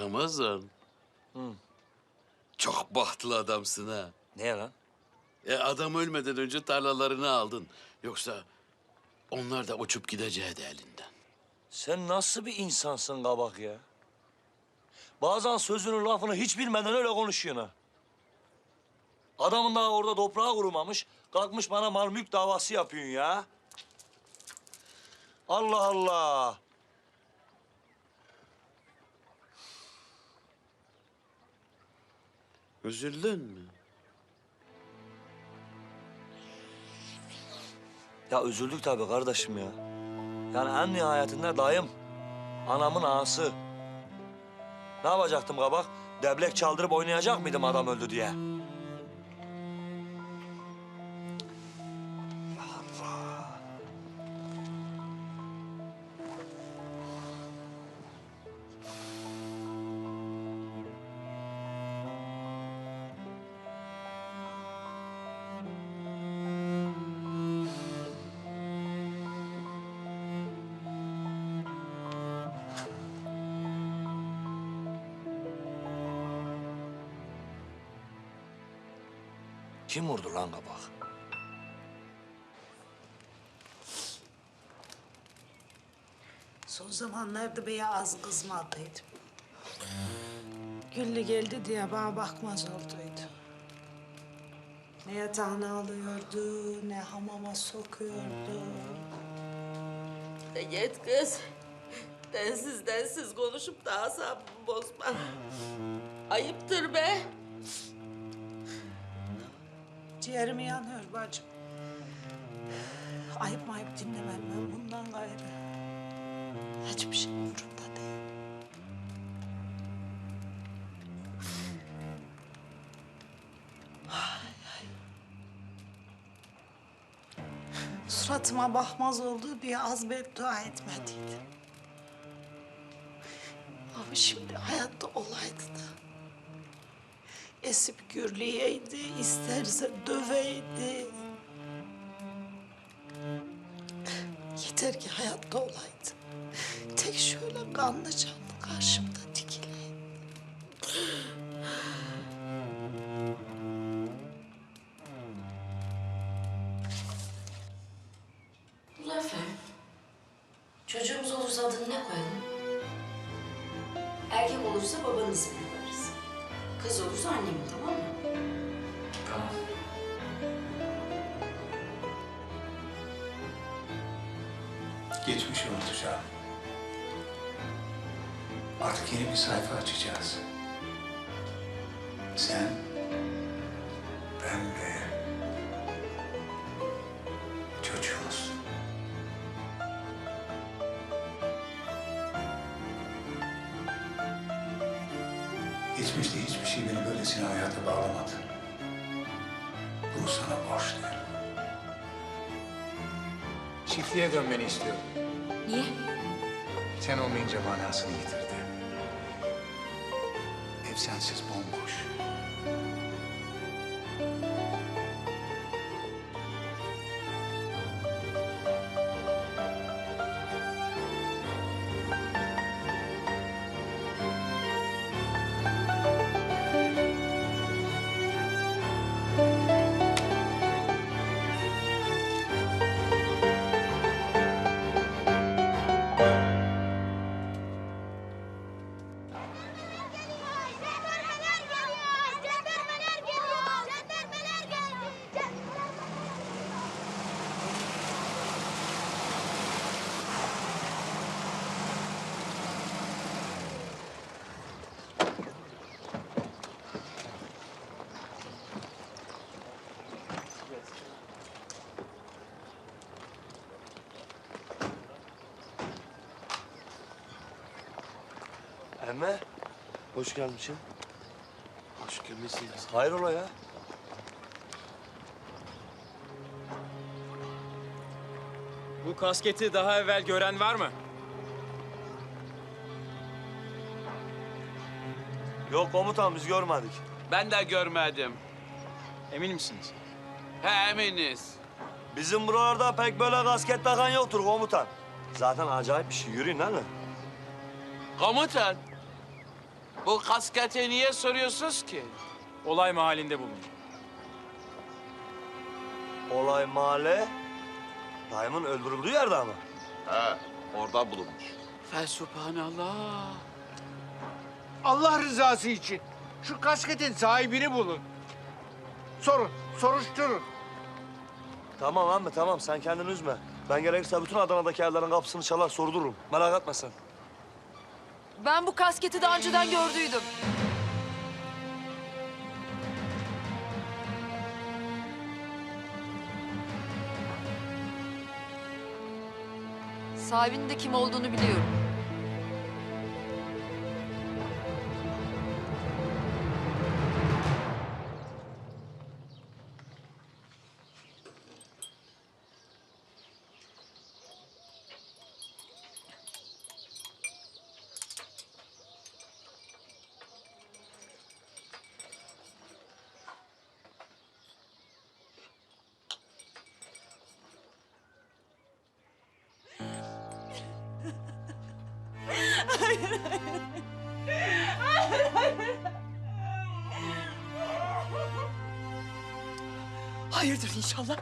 Ramazan. Çok bahtlı adamsın ha. Ne lan? E adam ölmeden önce tarlalarını aldın. Yoksa onlar da uçup gideceğiydi elinden. Sen nasıl bir insansın kabak ya? Bazen sözünün lafını hiç bilmeden öyle konuşuyorsun ha. Adamın daha orada toprağı kurumamış, kalkmış bana mal mülk davası yapıyorsun ya. Allah Allah. Üzüldün mü? Ya üzüldük tabii kardeşim ya. Yani en nihayetinde dayım, anamın ağası. Ne yapacaktım kabak? Deblek çaldırıp oynayacak mıydım adam öldü diye? Kim vurdu lan kabak? Son zamanlarda beye az kızmadıydım. Güllü geldi diye bana bakmaz olduydu. Ne yatağına alıyordu, ne hamama sokuyordu. De git kız. Densiz densiz konuşup da asabımı bozma. Ayıptır be. Ciğerimi yanıyor bacım. Ayıp mayıp dinlemem ben bundan gayrı. Hiçbir şey umurumda değil. Suratıma bakmaz oldu diye az beddua etmediydim. Ama şimdi hayatta olaydı da esip gürleyeydi, isterse döveydi. Yeter ki hayatta olaydı. Tek şöyle kanlı canlı karşımda dikileydi. Muzaffer, çocuğumuz olursa adını ne koyalım? Erkek olursa babanın koyarız. Kız olursa annemin, tamam mı? Tamam. Geçmiş oldu canım. Artık yeni bir sayfa açacağız. Sen, Geçmişte hiçbir şey beni böylesine hayata bağlamadı. Bunu sana borçluyum. Çiftliğe dönmeni istiyorum. Niye? Sen olmayınca manasını yitirdi. Ev sensiz bomboş. Emme, hoş gelmişsin. Hoş gelmişsiniz. Hayrola ya? Bu kasketi daha evvel gören var mı? Yok komutan biz görmedik. Ben de görmedim. Emin misiniz? He eminiz. Bizim buralarda pek böyle kasket takan yoktur komutan. Zaten acayip bir şey. Yürüyün lan. Komutan. Bu kasketi niye soruyorsunuz ki? Olay mahallinde bulun. Olay mahalle. Dayımın öldürüldüğü yerde ama. He, orada bulunmuş. Fesubhanallah. Allah rızası için şu kasketin sahibini bulun. Sorun, soruşturun. Tamam amma tamam sen kendini üzme. Ben gerekirse bütün Adana'daki evlerin kapısını çalar sordururum. Merak etme sen. Ben bu kasketi daha önceden gördüydüm. Sahibinin de kim olduğunu biliyorum. Hayırdır inşallah.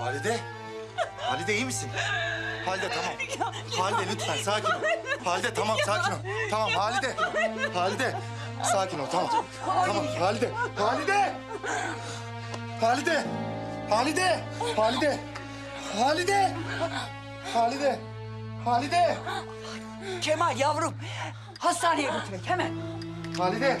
Halide. Halide iyi misin? Halide tamam. Halide lütfen sakin ol. Halide tamam sakin ol. Tamam Halide. Halide. Sakin ol tamam. Tamam Halide. Halide. Halide. Halide. Halide. Halide. Halide. Halide. Kemal yavrum. Hastaneye götürek hemen. Halide.